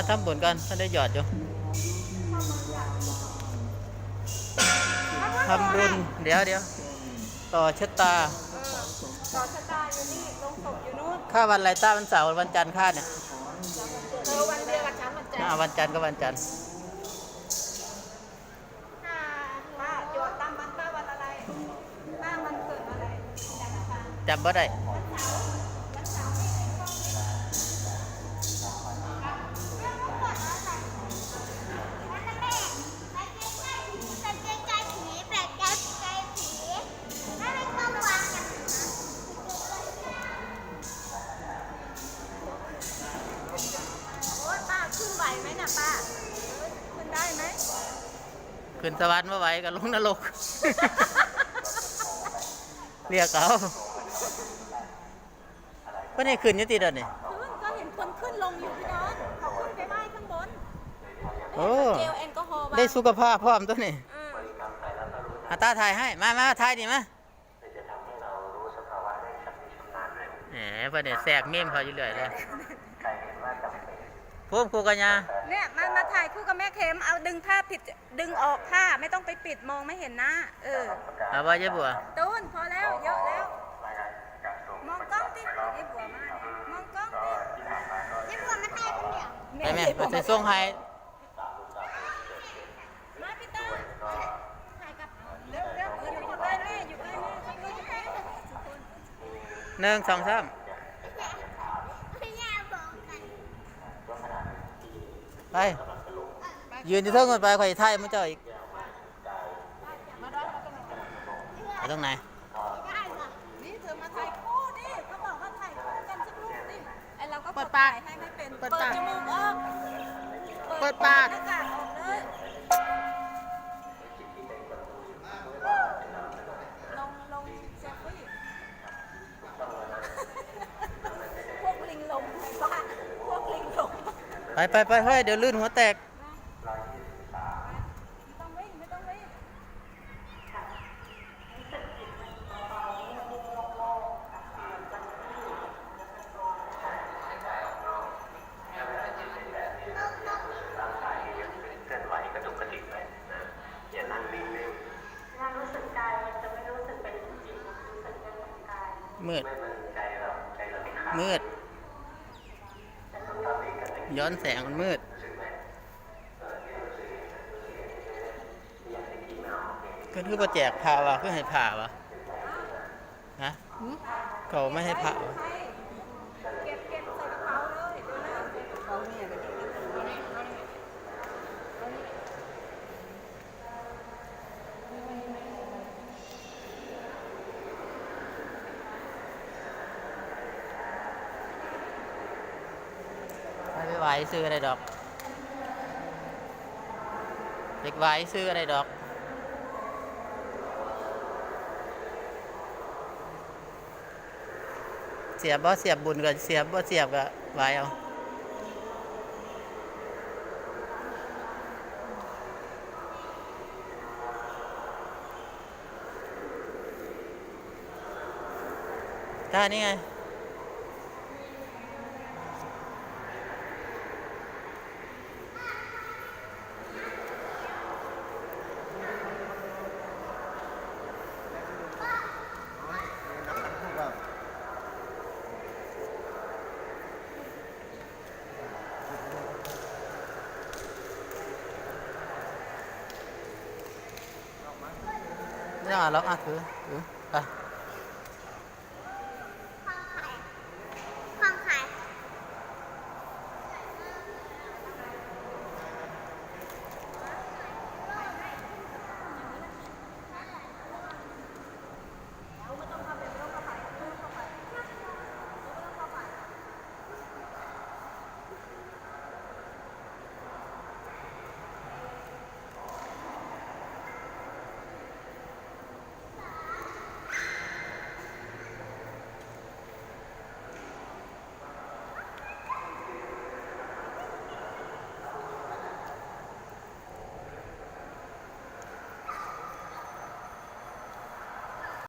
อ่าทำบุญกันท่านได้หยอดอยู่ทำบุญเดี๋ยวเดี๋ยวต่อชะตาต่อชะตาอยู่นี่ลงศพอยู่นู่นค่าวันอะไรต้าวันเสาร์วันจันทร์ค่าเนี่ยเธอวันเดียวกับฉันวันจันทอ่าร์วันจันทร์ก็วันจันทร์ป้าป้าโยนตามมันป้าวันอะไรป้ามันเกิดอะไรจำนะคะจำบ่ได้ ขึ้นสวรรค์มาไหวกับลงนรก เรียกเขาก็นี่ขึ้นอยุติเดยวนี่ขึ้นก็เห็นคนขึ้นลงอยู่พี่น้องเขาขึ้นไปไหว้ข้างบนโอ้เจลแอลกอฮอล์วางได้สุขภาพพร้อมตัวนี่อืมอาตาถ่ายให้ มามาถ่ายดิมาแหมประเดี๋ยวแทรกเมมเขาอยู่เรื่อยเลย พวกครูกัญญาเนี่ยมามาถ่ายคู่กับแม่เข็มเอาดึงผ้าผิดดึงออกผ้าไม่ต้องไปปิดมองไม่เห็นหน้าเออเอาว่าเจ๊บัวตูนพอแล้วเยอะแล้ว มองกล้องติยี่บัวมากมองกล้องติยี่บัวมาถ่ายคนเดียวไปแม่ไปใส่ส่งให้มาพี่ต้าถ่ายกับเร็วเร็วเอออยู่ใกล้แม่อยู่ใกล้แม่เขาดูอยู่ใกล้แม่ทุกคนหนึ่งสองสาม ไป ยืนอยู่เท่ากันไปข่อยถ่ายมึงเจ้าอีกมาด้านมาตรงไหนไปตรงไหน นี่เธอมาถ่ายคู่ดิเขาบอกว่าถ่ายคู่กันสักรูปดิไอเราก็เปิดปากให้ไม่เป็น เปิดปากจมูกออกเปิดปากหน้ากากออกเลย ไปไปไปเฮ้ยเดี๋ยวลื่นหัวแตกม่ต้องวิ่งไม่ต้องวิ่งเคลื่อนไหวกระดุกกระดิกไว้นะอย่านั่งนิ่งถ้ารู้สึกกายมันจะไม่รู้สึกเป็นจิตรู้สึกเป็นกายมืด ยย้อนแสงมันมืด ก็คือประแจกผ่าวะคือให้ผ่าวะฮะเขาไม่ให้ผ่าวะ ใช่เก็บเก็บใส่กระเป๋าเลยเดี๋ยวนะ เขาเนี่ยเดี๋ยว ไม่ไปไหวซื้ออะไรดอก เด็กไหวซื้ออะไรดอกเสียบบ่เสียบบุญก็เสียบบ่เสียบก็ไหวเอาท่านี่ไง ไม่ต้องอ่านหรอกอะถือถือไป